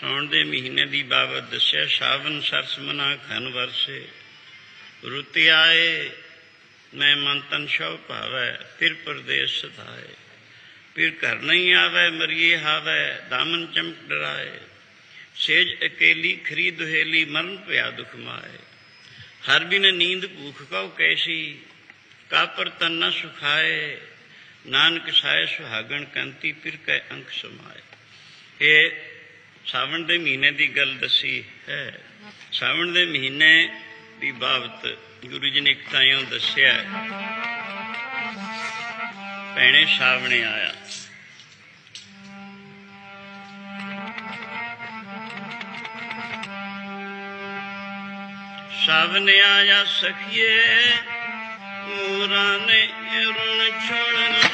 ਸੌਣ ਦੇ ਮਹੀਨੇ ਦੀ ਬਾਬਤ ਦੱਸਿਆ, ਸਾਵਨ ਸਰਸ ਖਨ ਵਰਸੇ, ਰੁੱਤ ਆਏ, ਮੈਂ ਮਨ ਤਨ ਸ਼ਉ ਭਾਵੈ, ਫਿਰ ਪਰਦੇਸ ਸਤਾਏ ਫਿਰ ਘਰ ਨਹੀਂ ਆਵੈ, ਮਰੀਏ ਹਾਵੈ, ਦਾਮਨ ਚਮਕ ਡਰਾਏ। ਸੇਜ ਅਕੇਲੀ ਖਰੀ ਦੁਹੇਲੀ, ਮਰਨ ਪਿਆ ਦੁਖ ਮਾਏ। ਹਰ ਬਿਨ ਨੀਂਦ ਭੂਖ ਕਉ ਕੈਸੀ, ਕਾਪਰ ਤਨ ਨ ਸੁਖਾਏ। ਨਾਨਕ ਸਾਇ ਸੁਹਾਗਣ ਕੰਤੀ, ਫਿਰ ਕੈ ਅੰਕ ਸਮਾਏ। ਇਹ ਸਾਵਣ ਦੇ ਮਹੀਨੇ ਦੀ ਗੱਲ ਦੱਸੀ ਹੈ ਸਾਵਣ ਦੇ ਮਹੀਨੇ ਦੀ ਬਾਬਤ ਗੁਰੂ ਜੀ ਨੇ ਇੱਕ ਤਾਈਓ ਦੱਸਿਆ ਹੈ। ਭੈਣੇ ਸਾਵਣੇ ਆਇਆ ਸਾਵਣ ਆਇਆ ਸਖੀਏ, ਮੂਰਾਂ ਨੇ ਰੁਣ ਛੋੜ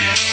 ਸਾਵਣ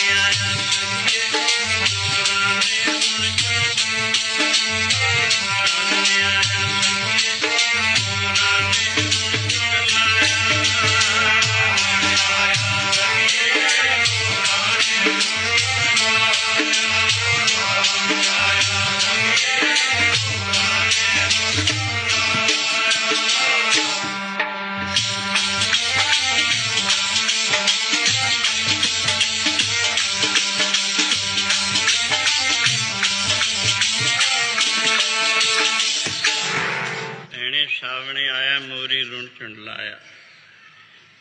I am. ਐਣੇ ਸਾਵਣੇ ਆਇਆ, ਮੋਰੀ ਰੁਣ ਚੁੰਡ ਲਾਇਆ।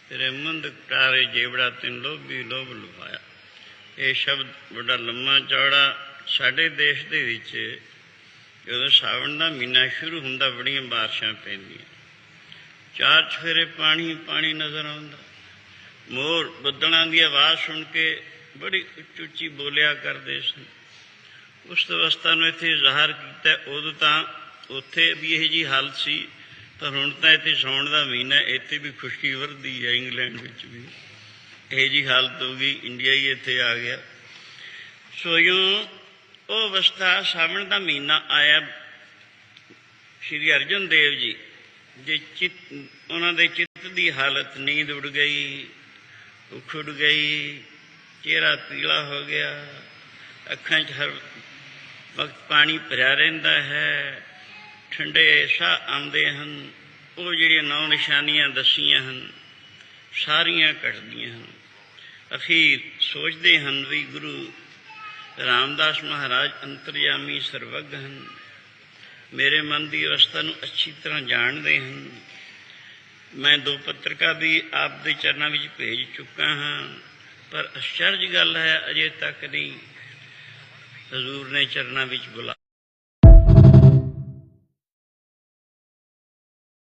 ਤੇਰੇ ਮੁੰਦ ਕਟਾਰੇ ਜੇਬੜਾ ਤਿੰਨ ਲੋਭੀ ਲੋਭ ਲੁਭਾਇਆ। ਇਹ ਸ਼ਬਦ ਬੜਾ ਲੰਮਾ ਚੌੜਾ, ਸਾਡੇ ਦੇਸ਼ ਦੇ ਵਿੱਚ ਜਦੋਂ ਸਾਵਣ ਦਾ ਮਹੀਨਾ ਸ਼ੁਰੂ ਹੁੰਦਾ, ਬੜੀਆਂ ਬਾਰਿਸ਼ਾਂ ਪੈਂਦੀਆਂ। ਚਾਰ ਚਫੇਰੇ ਪਾਣੀ ਪਾਣੀ ਨਜ਼ਰ ਆਉਂਦਾ। ਮੋਰ ਬੱਦਲਾਂ ਦੀ ਆਵਾਜ਼ ਸੁਣ ਕੇ ਬੜੀ ਉੱਚੀ ਉੱਚੀ ਬੋਲਿਆ ਕਰਦੇ ਸਨ। ਉਸ ਅਵਸਥਾ ਨੂੰ ਇੱਥੇ ਜ਼ਾਹਰ ਕੀਤਾ, ਉਦੋਂ ਤਾਂ ਉੱਥੇ ਵੀ ਇਹ ਜੀ ਹਾਲਤ ਸੀ ਪਰ ਹੁਣ ਤਾਂ ਇੱਥੇ ਸੌਣ ਦਾ ਮਹੀਨਾ ਇੱਥੇ ਵੀ ਖੁਸ਼ਕੀ ਵਰਦੀ ਹੈ ਇੰਗਲੈਂਡ ਵਿੱਚ ਵੀ। ਇਹ ਜੀ ਹਾਲਤ ਹੋ ਗਈ, ਇੰਡੀਆ ਹੀ ਇੱਥੇ ਆ ਗਿਆ। ਸੋ ਇਉਂ ਉਹ ਅਵਸਥਾ ਸਾਵਣ ਦਾ ਮਹੀਨਾ ਆਇਆ। ਸ਼੍ਰੀ ਅਰਜਨ ਦੇਵ ਜੀ ਜੇ ਚਿਤ, ਉਹਨਾਂ ਦੇ ਚਿੱਤ ਦੀ ਹਾਲਤ ਨੀਂਦ ਉੜ ਗਈ ਉੱਖ ਉੱਡ ਗਈ, ਚਿਹਰਾ ਪੀਲਾ ਹੋ ਗਿਆ, ਅੱਖਾਂ 'ਚ ਹਰ ਵਕਤ ਪਾਣੀ ਭਰਿਆ ਰਹਿੰਦਾ ਹੈ। ਠੰਡੇ ਸਾਹ ਆਉਂਦੇ ਹਨ, ਉਹ ਜਿਹੜੀਆਂ ਨੌ ਨਿਸ਼ਾਨੀਆਂ ਦੱਸੀਆਂ ਹਨ, ਸਾਰੀਆਂ ਘਟਦੀਆਂ ਹਨ। ਅਖੀਰ ਸੋਚਦੇ ਹਨ ਵੀ ਗੁਰੂ ਰਾਮਦਾਸ ਮਹਾਰਾਜ ਅੰਤਰਯਾਮੀ ਸਰਵਗ ਹਨ। ਮੇਰੇ ਮਨ ਦੀ ਅਵਸਥਾ ਨੂੰ ਅੱਛੀ ਤਰ੍ਹਾਂ ਜਾਣਦੇ ਹਨ। ਮੈਂ ਦੋ ਪੱਤਰਕਾ ਵੀ ਆਪ ਦੇ ਚਰਨਾਂ ਵਿੱਚ ਭੇਜ ਚੁੱਕਾ ਹਾਂ, ਪਰ ਅਚਰਜ ਗੱਲ ਹੈ, ਅਜੇ ਤੱਕ ਨਹੀਂ। ਹਜ਼ੂਰ ਨੇ ਚਰਨਾਂ ਵਿੱਚ ਬੁਲਾ